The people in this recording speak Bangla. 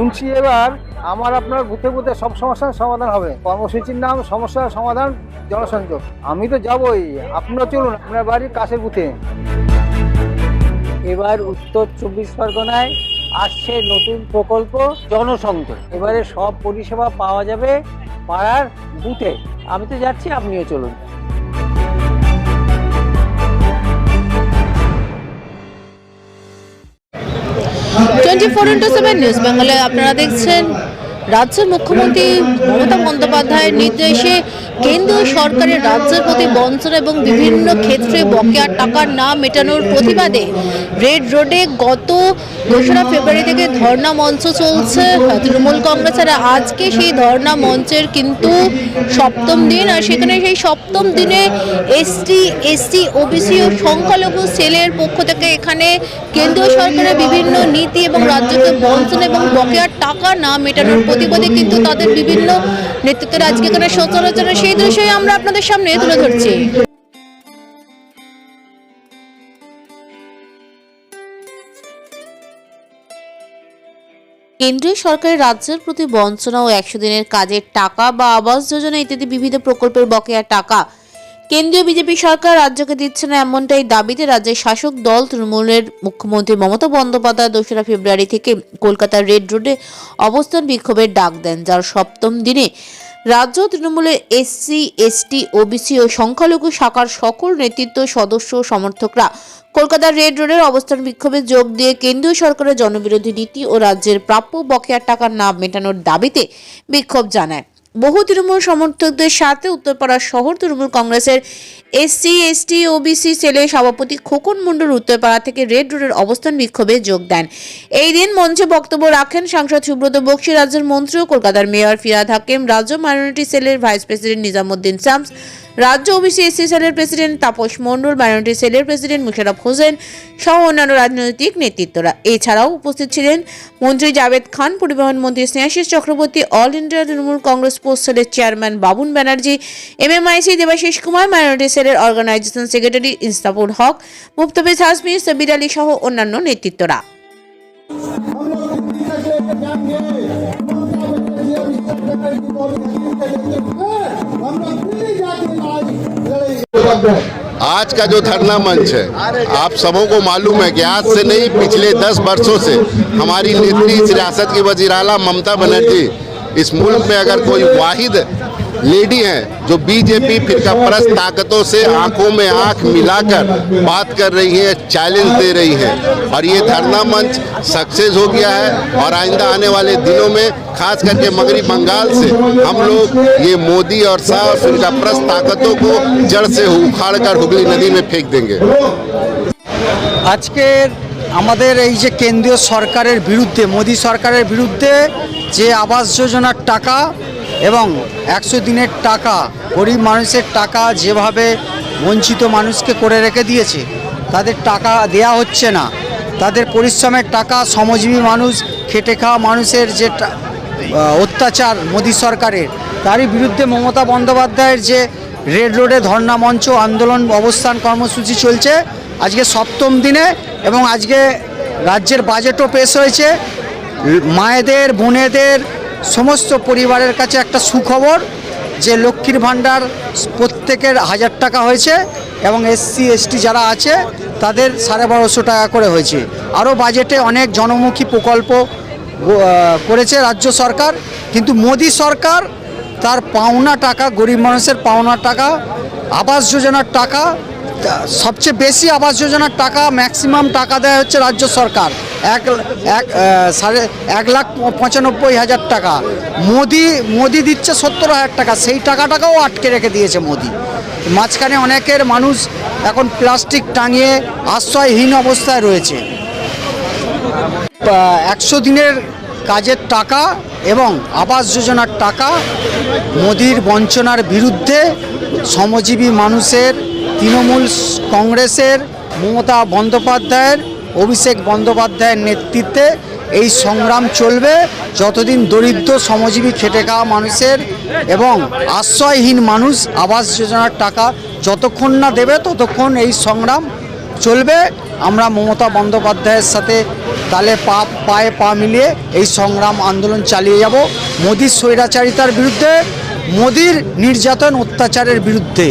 শুনছি এবার আমার আপনার বুথে বুথে সব সমস্যার সমাধান হবে। কর্মসূচির নাম সমস্যার সমাধান জনসংযোগ। আমি তো যাবই। আপনারা চলুন, আপনার বাড়ির কাছের বুথে। এবার উত্তর চব্বিশ পরগনায় আসছে নতুন প্রকল্প জনসংযোগ। এবারে সব পরিষেবা পাওয়া যাবে পাড়ার বুথে। আমি তো যাচ্ছি, আপনিও চলুন। নিউজ বেঙ্গলে আপনারা দেখছেন রাজ্যের মুখ্যমন্ত্রী মমতা বন্দ্যোপাধ্যায়ের নির্দেশে কেন্দ্রীয় সরকারের রাজ্যের প্রতি বঞ্চনা এবং বিভিন্ন ক্ষেত্রে বকেয়ার টাকার না মেটানোর প্রতিবাদে রেড রোডে গত দোসরা ফেব্রুয়ারি থেকে ধর্ণা মঞ্চ চলছে। তৃণমূল কংগ্রেসের আজকে সেই ধর্ণা মঞ্চের কিন্তু সপ্তম দিন আর সেখানে সেই সপ্তম দিনে এসটি এসসি ওবিসি ও সংখ্যালঘু সেলের পক্ষ থেকে এখানে কেন্দ্রীয় সরকারের বিভিন্ন নীতি এবং রাজ্যকে বঞ্চনা এবং বকেয়ার টাকা না মেটানোর প্রতিবাদে কিন্তু তাদের বিভিন্ন নেতৃত্বের আজকে এখানে সচরাচরের সেই দৃশ্যই আমরা আপনাদের সামনে তুলে ধরছি। কেন্দ্রীয় সরকারের রাজ্যের প্রতি বঞ্চনা ও একশো দিনের কাজের টাকা বা আবাস যোজনা ইত্যাদি বিবিধ প্রকল্পের বকেয়া টাকা। কেন্দ্রীয় বিজেপি সরকার রাজ্যকে দিচ্ছে না এমনটাই দাবিতে রাজ্যের শাসক দল তৃণমূলের মুখ্যমন্ত্রী মমতা বন্দ্যোপাধ্যায় দোসরা ফেব্রুয়ারি থেকে কলকাতার রেড রোডে অবস্থান বিক্ষোভের ডাক দেন, যার সপ্তম দিনে রাজ্য তৃণমূলের এসসি, এসটি, ওবিসি ও সংখ্যালঘু শাখার সকল নেতৃত্ব, সদস্য সমর্থকরা কলকাতার রেড রোডের অবস্থান বিক্ষোভে যোগ দিয়ে কেন্দ্রীয় সরকারের জনবিরোধী নীতি ও রাজ্যের প্রাপ্য বকেয়ার টাকার না মেটানোর দাবিতে বিক্ষোভ জানায়। বহু তৃণমূল সমর্থকদের সাথে উত্তরপাড়া শহর তৃণমূল কংগ্রেসের এসসি, এসটি, ওবিসি সেলের সভাপতি খোকন মণ্ডল উত্তরপাড়া থেকে রেড রোডের অবস্থান বিক্ষোভে যোগ দেন। এই দিন মঞ্চে বক্তব্য রাখেন সাংসদ সুব্রত বক্সি, রাজ্যের মন্ত্রী ও কলকাতার মেয়র ফিরাদ হাকিম, রাজ্য মাইনরিটি সেলের ভাইস প্রেসিডেন্ট নিজামুদ্দিন শামস রাজ্য ওবিসি এসসি সেলের প্রেসিডেন্ট তাপস মণ্ডল মাইনরিটি সেলের প্রেসিডেন্ট মুশারফ হোসেন সহ অন্যান্য রাজনৈতিক নেতৃত্বরা। এছাড়াও উপস্থিত ছিলেন মন্ত্রী জাভেদ খান, পরিবহন মন্ত্রী Snehasish Chakraborty, all India Trinamool Congress post সেলের chairman Babun Banerjee M M MMIC Debasish Kumar, minority সেলের অর্গানাইজেশন সেক্রেটারি ইনস্তাপুর হক মুফতবিজ হাসমি সবির আলী সহ অন্যান্য নেতৃত্বরা। आज का जो धरना मंच है, आप सबों को मालूम है कि आज से नहीं, पिछले दस वर्षों से हमारी नेत्री रियासत की वजीराला ममता बनर्जी, इस मुल्क में अगर कोई वाहिद लेडी है जो बीजेपी फिरका परस्त ताकतों से आंखों में आंख मिलाकर बात कर रही है चैलेंज दे रही है और ये धरना मंच सक्सेस हो गया है और आइंदा आने वाले दिनों में खास करके मगरी बंगाल से हम लोग ये मोदी और शाह और फिरका परस्त ताकतों को जड़ से उखाड़ कर हुगली नदी में फेंक देंगे আজকের আমাদের এই যে কেন্দ্রীয় সরকারের বিরুদ্ধে মোদী সরকারের বিরুদ্ধে যে আবাস যোজনার টাকা এবং একশো দিনের টাকা, গরিব মানুষের টাকা যেভাবে বঞ্চিত মানুষকে করে রেখে দিয়েছে, তাদের টাকা দেয়া হচ্ছে না। তাদের পরিশ্রমের টাকা শ্রমজীবী মানুষ, খেটে খাওয়া মানুষের যে অত্যাচার মোদী সরকারের, তারই বিরুদ্ধে মমতা বন্দ্যোপাধ্যায়ের যে রেড রোডে ধর্ণা মঞ্চ আন্দোলন অবস্থান কর্মসূচি চলছে, আজকে সপ্তম দিনে এবং আজকে রাজ্যের বাজেটও পেশ হয়েছে। মায়েদের, বোনেদের সমস্ত পরিবারের কাছে একটা সুখবর যে লক্ষ্মীর ভাণ্ডার প্রত্যেকের হাজার টাকা হয়েছে এবং এসসি এসটি যারা আছে, তাদের সাড়ে বারোশো টাকা করে হয়েছে। আরও বাজেটে অনেক জনমুখী প্রকল্প করেছে রাজ্য সরকার, কিন্তু মোদী সরকার তার পাওনা টাকা, গরিব মানুষের পাওনা টাকা, আবাস যোজনার টাকা সবচেয়ে বেশি আবাস যোজনার টাকা ম্যাক্সিমাম টাকা দেয় হচ্ছে রাজ্য সরকার। এক এক সাড়ে এক লাখ পঁচানব্বই হাজার টাকা। মোদি মোদি দিচ্ছে সত্তর হাজার টাকা। সেই টাকাটাকেও আটকে রেখে দিয়েছে মোদি। মাঝখানে অনেকের মানুষ এখন প্লাস্টিক টাঙিয়ে আশ্রয়হীন অবস্থায় রয়েছে। একশো দিনের কাজের টাকা এবং আবাস যোজনার টাকা মোদির বঞ্চনার বিরুদ্ধে শ্রমজীবী মানুষের তৃণমূল কংগ্রেসের মমতা বন্দ্যোপাধ্যায়ের, অভিষেক বন্দ্যোপাধ্যায়ের নেতৃত্বে এই সংগ্রাম চলবে। যতদিন দরিদ্র শ্রমজীবী খেটে খাওয়া মানুষের এবং আশ্রয়হীন মানুষ আবাস যোজনার টাকা যতক্ষণ না দেবে, ততক্ষণ এই সংগ্রাম চলবে। আমরা মমতা বন্দ্যোপাধ্যায়ের সাথে তালে পা, পায়ে পা মিলিয়ে এই সংগ্রাম আন্দোলন চালিয়ে যাব। মোদির স্বৈরাচারিতার বিরুদ্ধে, মোদির নির্যাতন অত্যাচারের বিরুদ্ধে।